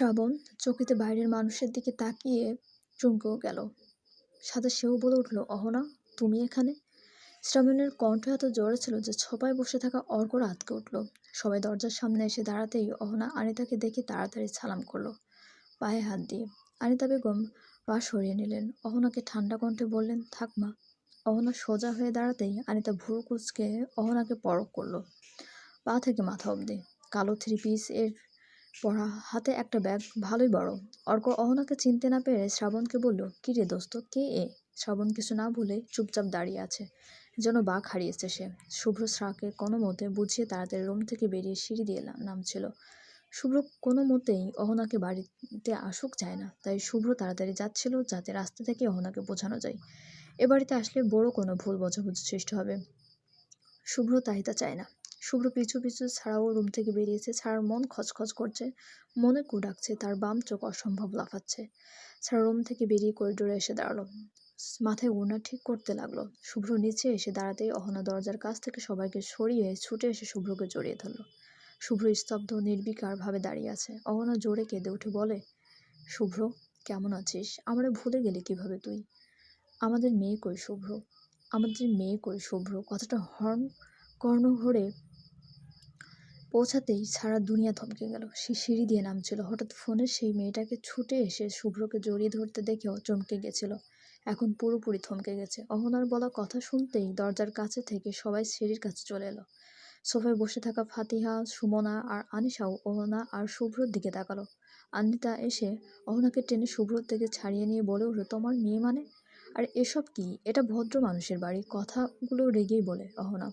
শ্রাবণ চকিতে বাইরের মানুষের দিকে তাকিয়ে চমকেও গেল। সাথে সেও বলে উঠল, অহনা, তুমি এখানে? শ্রাবণের কণ্ঠ এত জোরে ছিল যে ছপায় বসে থাকা অর্কর আটকে উঠল। সবাই দরজার সামনে এসে দাঁড়াতেই অহনা আনিতাকে দেখে তাড়াতাড়ি সালাম করল, পায়ে হাত দিয়ে। আনিতা বেগম পা সরিয়ে নিলেন। অহনাকে ঠান্ডা কণ্ঠে বললেন, থাক মা। অহনা সোজা হয়ে দাঁড়াতেই আনিতা ভুরু কুচকে অহনাকে পরক করল, পা থেকে মাথা অবধি। কালো থ্রি পিস এর পরা হাতে একটা ব্যাগ, ভালোই বড়। অর্ক অহনাকে চিনতে না পেরে শ্রাবণকে বলল, কি রে দোস্ত, কে এ? শ্রাবণ কিছু না ভুলে চুপচাপ দাঁড়িয়ে আছে, যেন বাঘ হারিয়েছে সে। শুভ্র শ্রাকে কোনো মতে বুঝিয়ে তাড়াতাড়ি রুম থেকে বেরিয়ে সিঁড়ি দিয়ে নামছিল। শুভ্র কোনো মতেই অহনাকে বাড়িতে আসুক চায় না, তাই শুভ্র তাড়াতাড়ি যাচ্ছিল যাতে রাস্তা থেকে অহনাকে বোঝানো যায়। এ বাড়িতে আসলে বড় কোনো ভুল বোঝাবুঝি সৃষ্টি হবে। শুভ্র তাহিতা চায় না। শুভ্র পিছু পিছু ছাড়াও রুম থেকে বেরিয়েছে। ছাড়ার মন খচখচ করছে। মনে কু ডাকছে। তার বাম চোখ অসম্ভব লাফাচ্ছে। ছাড়া রুম থেকে বেরিয়ে করিডোরে এসে দাঁড়াল। মাথায় ওড়না ঠিক করতে লাগল। শুভ্র নিচে এসে দাঁড়াতেই অহনা দরজার কাছ থেকে সবাইকে সরিয়ে ছুটে এসে শুভ্রকে জড়িয়ে ধরলো। শুভ্র স্তব্ধ নির্বিকার ভাবে দাঁড়িয়ে আছে। অহনা জোরে কেঁদে উঠে বলে, শুভ্র, কেমন আছিস? আমরা ভুলে গেলি কীভাবে তুই? আমাদের মেয়ে কই শুভ্র? আমাদের মেয়ে কই শুভ্র? কথাটা হর্ন কর্ণঘরে পৌঁছাতেই সারা দুনিয়া থমকে গেল। সে সিঁড়ি দিয়ে নামছিল। হঠাৎ ফোনে সেই মেয়েটাকে ছুটে এসে শুভ্রকে জড়িয়ে ধরতে দেখেও চমকে গেছিল। এখন পুরোপুরি থমকে গেছে। অহনার বলা কথা শুনতেই দরজার কাছে থেকে সবাই সিঁড়ির কাছে চলে এলো। সোফায় বসে থাকা ফাতিহা, সুমনা আর আনিশাও অহনা আর শুভ্রর দিকে তাকালো। আনিতা এসে অহনাকে টেনে শুভ্রর থেকে ছাড়িয়ে নিয়ে বলে উঠল, তোমার মেয়ে মানে? আর, এসব কি? এটা ভদ্র মানুষের বাড়ি। কথাগুলো রেগেই বলে অহনা।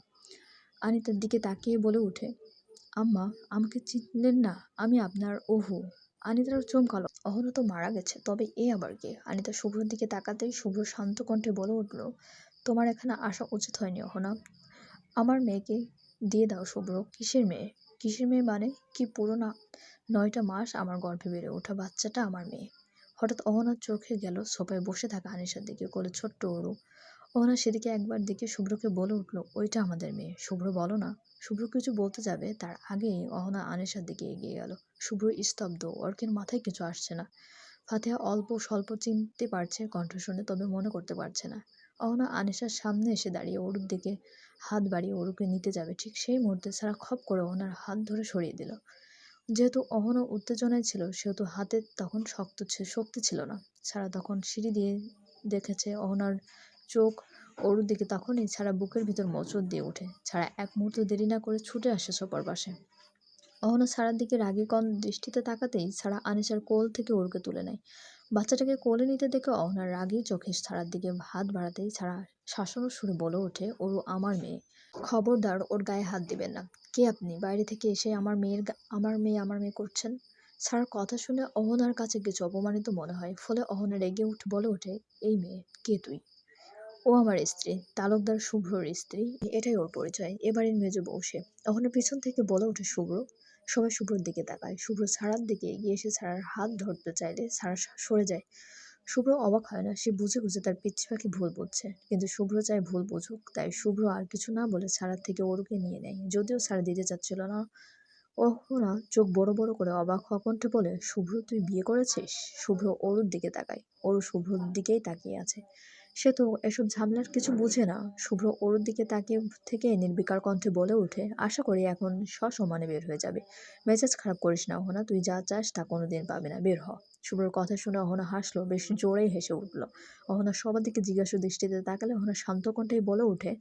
আনিতার দিকে তাকিয়ে বলে ওঠে আম্মা, আমাকে চিনলেন না। আমি আপনার ওহু আনিতার চমকালো। অহনা তো মারা গেছে, তবে এ আবার কে? আনিতা শুভ্রর দিকে তাকাতেই শুভ্র শান্ত কণ্ঠে বলে উঠল, তোমার এখানে আসা উচিত হয়নি, অহনা। আমার মেয়েকে দিয়ে দাও শুভ্র। কিসের মেয়ে? কিসের মেয়ে মানে? কি পুরো না নয়টা মাস আমার গর্ভে বেড়ে ওঠা বাচ্চাটা আমার মেয়ে? হঠাৎ অহনার চোখে গেল সোফায় বসে থাকা আনিসার দিকে কোলে ছোট্ট ওরু অহনা সেদিকে একবার দেখে শুভ্রকে বলে উঠল, ওইটা আমাদের মেয়ে। শুভ্র, বলো না। শুভ্র কিছু বলতে যাবে, তার আগেই অহনা আনিসার দিকে এগিয়ে গেল। শুভ্র স্তব্ধ, অর্কের মাথায় কিছু আসছে না। ফাতেহা অল্প স্বল্প চিনতে পারছে, কণ্ঠ শুনে, তবে মনে করতে পারছে না। অহনা আনিসার সামনে এসে দাঁড়িয়ে ওরুর দিকে হাত বাড়িয়ে ওরুকে নিতে যাবে। ঠিক সেই মুহূর্তে সারা খপ করে ওনার হাত ধরে সরিয়ে দিল। যেহেতু অহনা উত্তেজনায় ছিল, সেহেতু হাতে তখন শক্ত শক্তি ছিল না। সারা তখন সিঁড়ি দিয়ে দেখেছে অহনার চোখ ওর দিকে তখনই ছাড়া বুকের ভিতর মোচড় দিয়ে ওঠে। ছাড়া এক মুহূর্ত দেরি না করে ছুটে আসে সোপার পাশে অহনা ছাড়ার দিকে রাগী কন দৃষ্টিতে তাকাতেই ছাড়া আনিসার কোল থেকে ওরকে তুলে নেয়। বাচ্চাটাকে কোলে নিতে দেখে অহনার রাগী চোখে ছাড়ার দিকে হাত বাড়াতেই ছাড়া শাসনের সুরে বলে ওঠে ওরু আমার মেয়ে। খবরদার, ওর গায়ে হাত দিবেন না। কে আপনি? বাইরে থেকে এসে আমার মেয়ের আমার মেয়ে আমার মেয়ে করছেন? ছাড়ার কথা শুনে অহনার কাছে কিছু অপমানিত মনে হয়, ফলে অহনা রেগে উঠে, বলে ওঠে, এই মেয়ে, কে তুই? ও আমার স্ত্রী, তালুকদার শুভ্রর স্ত্রী, এটাই ওর পরিচয়। এবারের মেজ বউ সে। পিছন থেকে বলে ওঠে শুভ্র। সবাই শুভ্রর দিকে তাকায়। শুভ্র ছাড়ার দিকে এগিয়ে এসে ছাড়ার হাত ধরতে চাইলে ছাড়া সরে যায়। শুভ্র অবাক হয় না। সে বুঝে বুঝে তার পিচ্ছি পাখি ভুল বুঝছে। কিন্তু শুভ্র চায় ভুল বুঝুক। তাই শুভ্র আর কিছু না বলে ছাড়ার থেকে ওরুকে নিয়ে নেয়। যদিও ছাড়া দিতে চাচ্ছিল না অহনা চোখ বড় বড় করে অবাক হওয়া কণ্ঠে বলে, শুভ্র, তুই বিয়ে করেছিস? শুভ্র ওরুর দিকে তাকায়। ওরু শুভ্রর দিকেই তাকিয়ে আছে। সে তো এসব ঝামেলার কিছু বুঝে না। শুভ্র ওর দিকে তাকিয়ে থেকে নির্বিকার কণ্ঠে বলে ওঠে, আশা করি এখন সসমানে বের হয়ে যাবে। মেজাজ খারাপ করিস না অহনা, তুই যা চাস তা কোনোদিন পাবে না, বের হ। শুভ্রর কথা শুনে অহনা হাসলো, বেশ জোরেই হেসে উঠল। অহনা সবার দিকে জিজ্ঞাসা দৃষ্টিতে তাকালে অহনা শান্ত কণ্ঠেই বলে ওঠে,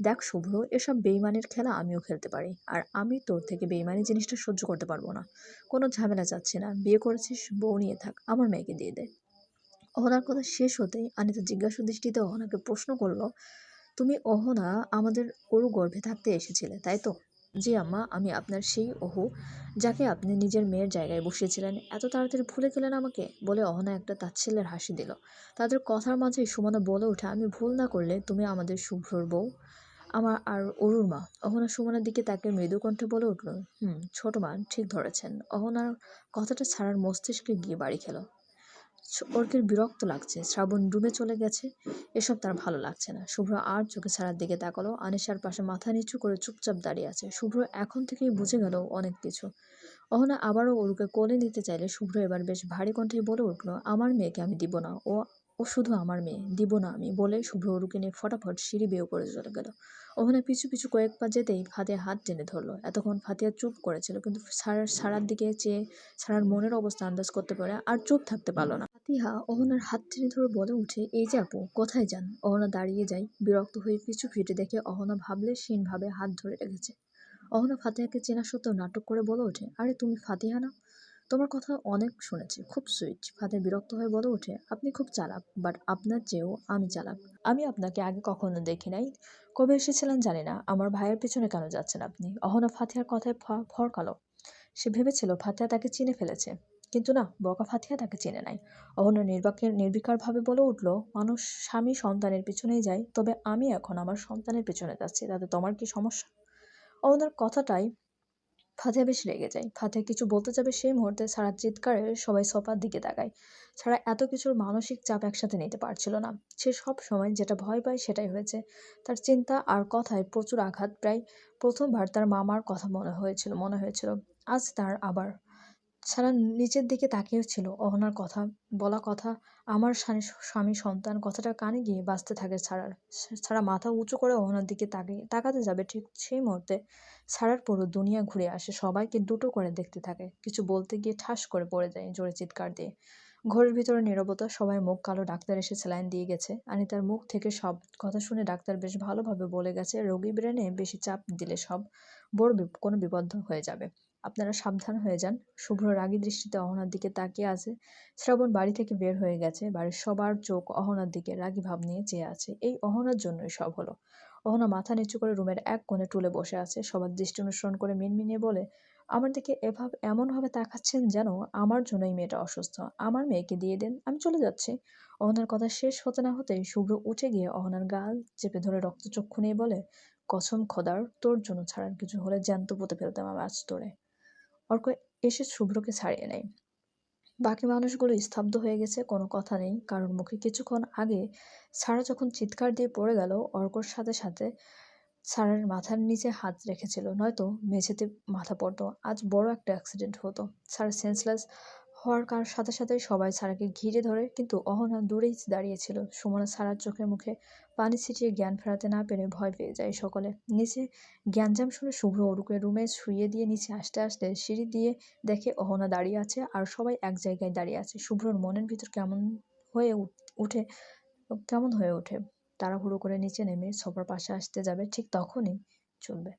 দেখ শুভ্র, এসব বেইমানের খেলা আমিও খেলতে পারি, আর আমি তোর থেকে বেইমানি জিনিসটা সহ্য করতে পারব না। কোনো ঝামেলা চাচ্ছি না, বিয়ে করেছিস বউ নিয়ে থাক, আমার মেয়েকে দিয়ে দে। অহনার কথা শেষ হতেই আনিতা জিজ্ঞাসা দৃষ্টিতে অহনাকে প্রশ্ন করল, তুমি অহনা আমাদের ওরু গর্ভে থাকতে এসেছিলে, তাই তো? জি আম্মা, আমি আপনার সেই ওহু যাকে আপনি নিজের মেয়ের জায়গায় বসিয়েছিলেন। এত তাড়াতাড়ি ভুলে গেলেন আমাকে? বলে অহনা একটা তাচ্ছিল্যের হাসি দিল। তাদের কথার মাঝে সুমনা বলে ওঠে, আমি ভুল না করলে তুমি আমাদের শুভ্রর বউ, আমার আর অরুর মা। অহনা সুমনার দিকে তাকে মৃদু কণ্ঠে বলে উঠল, হুম, ছোট মা, ঠিক ধরেছেন। অহনার কথাটা ছাড়ার মস্তিষ্কে গিয়ে বাড়ি খেলো। অর্কের বিরক্ত লাগছে। শ্রাবণ ডুবে চলে গেছে। এসব তার ভালো লাগছে না। শুভ্র আর চোখে ছাড়ার দিকে তাকালো। আনিশার পাশে মাথা নিচু করে চুপচাপ দাঁড়িয়ে আছে। শুভ্র এখন থেকেই বুঝে গেল অনেক কিছু। অহনা আবারও ওরুকে কোলে নিতে চাইলে শুভ্র এবার বেশ ভারী কণ্ঠে বলে উঠল, আমার মেয়েকে আমি দিব না। ও ও শুধু আমার মেয়ে, দিব না আমি বলে শুভ্র অরুকে নিয়ে ফটাফট সিঁড়ি বেয়ে করে চলে গেল। অহনা পিছু পিছু কয়েক পা যেতেই ফাতিয়া হাত টেনে ধরলো। এতক্ষণ ফাতিয়া চুপ করেছিল, কিন্তু সারার সারার দিকে চেয়ে সারার মনের অবস্থা আন্দাজ করতে পারে আর চুপ থাকতে পারল না। ফাতিহা অহনার হাত টেনে ধরে বলে উঠে, এই যে আপু, কোথায় যান? অহনা দাঁড়িয়ে যায়, বিরক্ত হয়ে পিছু ফিরে দেখে অহনা ভাবলে ভাবে হাত ধরে রেখেছে। অহনা ফাতিহাকে চেনা সত্ত্বেও নাটক করে বলে ওঠে, আরে তুমি ফাতিহা না? তোমার কথা অনেক শুনেছি, খুব সুইট ফাতিহা বিরক্ত হয়ে বলে ওঠে, আপনি খুব চালাক বাট আপনার চেয়েও আমি চালাক। আমি আপনাকে আগে কখনো দেখি নাই। কবে এসেছিলেন জানি না। আমার ভাইয়ের পেছনে কেন যাচ্ছেন আপনি? অহনা ফাতিহার কথায় ফরকালো। সে ভেবেছিল ফাতিহা তাকে চিনে ফেলেছে, কিন্তু না, বকা ফাতিহা তাকে চেনে নাই। অহনা নির্বাকের নির্বিকারভাবে বলে উঠল, মানুষ স্বামী সন্তানের পিছনেই যায়, তবে আমি এখন আমার সন্তানের পেছনে যাচ্ছি, তাতে তোমার কি সমস্যা? অহনার কথাটাই ফাতিহা বেশ রেগে যায়। ফাতিহা কিছু বলতে যাবে সেই মুহূর্তে সারা চিৎকারে সবাই সোফার দিকে তাকায়। সারা এত কিছুর মানসিক চাপ একসাথে নিতে পারছিল না। সে সব সময় যেটা ভয় পায় সেটাই হয়েছে। তার চিন্তা আর কথায় প্রচুর আঘাত। প্রায় প্রথমবার তার মামার কথা মনে হয়েছিল মনে হয়েছিল। আজ তার আবার। সারা নিচের দিকে তাকিয়েছিল। অহনার কথা, বলা কথা, আমার স্বামী স্বামী সন্তান কথাটা কানে গিয়ে বাঁচতে থাকে ছাড়ার ছাড়া মাথা উঁচু করে অহনার দিকে তাকিয়ে, তাকাতে যাবে ঠিক সেই মুহূর্তে। ছাড়ার পুরো দুনিয়া ঘুরে আসে সবাইকে দুটো করে দেখতে থাকে। কিছু বলতে গিয়ে ঠাস করে পড়ে যায় জোরে চিৎকার দিয়ে। ঘরের ভিতরে নীরবতা, সবাই মুখ কালো, ডাক্তার এসে স্যালাইন দিয়ে গেছে। আনিতার মুখ থেকে সব কথা শুনে ডাক্তার বেশ ভালোভাবে বলে গেছে, রোগী ব্রেনে বেশি চাপ দিলে সব বড় কোনো বিপদ হয়ে যাবে। আপনারা সাবধান হয়ে যান। শুভ্র রাগী দৃষ্টিতে অহনার দিকে তাকিয়ে আছে। শ্রাবণ বাড়ি থেকে বের হয়ে গেছে। বাড়ির সবার চোখ অহনার দিকে রাগী ভাব নিয়ে চেয়ে আছে। এই অহনার জন্যই সব হলো। অহনা মাথা নিচু করে রুমের এক কোণে টুলে বসে আছে। সবার দৃষ্টি অনুসরণ করে মিনমিনিয়ে বলে, আমার দিকে এভাবে এমনভাবে তাকাচ্ছেন যেন আমার জন্যই মেয়েটা অসুস্থ। আমার মেয়েকে দিয়ে দেন, আমি চলে যাচ্ছি। অহনার কথা শেষ হতে না হতেই শুভ্র উঠে গিয়ে অহনার গাল চেপে ধরে রক্তচক্ষু নিয়ে বলে, কসম খোদার, তোর জন্য ছাড়ার কিছু হলে জ্যান্ত পুঁতে ফেলতাম আমি আজ তোরে। অর্ক এসে শুভ্রকে ছাড়িয়ে নেয়। বাকি মানুষগুলো স্তব্ধ হয়ে গেছে, কোনো কথা নেই। কারণ মুখে কিছুক্ষণ আগে সারা যখন চিৎকার দিয়ে পড়ে গেল, অর্কর সাথে সাথে সারার মাথার নিচে হাত রেখেছিল। নয়তো মেঝেতে মাথা পড়তো। আজ বড় একটা অ্যাক্সিডেন্ট হতো। সারা সেন্সলেস হওয়ার কার সাথে সাথে সবাই সারাকে ঘিরে ধরে, কিন্তু অহনা দূরেই দাঁড়িয়েছিল সুমনা সারার চোখে মুখে পানি ছিটিয়ে জ্ঞান ফেরাতে না পেরে ভয় পেয়ে যায় সকলে। নিচে জ্ঞানজাম শুনে শুভ্র অরুকে রুমে শুইয়ে দিয়ে নিচে আসতে আসতে সিঁড়ি দিয়ে দেখে অহনা দাঁড়িয়ে আছে আর সবাই এক জায়গায় দাঁড়িয়ে আছে। শুভ্রর মনের ভিতর কেমন হয়ে উঠ- কেমন হয়ে ওঠে? তাড়াহুড়ো করে নিচে নেমে সোফার পাশে আসতে যাবে, ঠিক তখনই চলবে।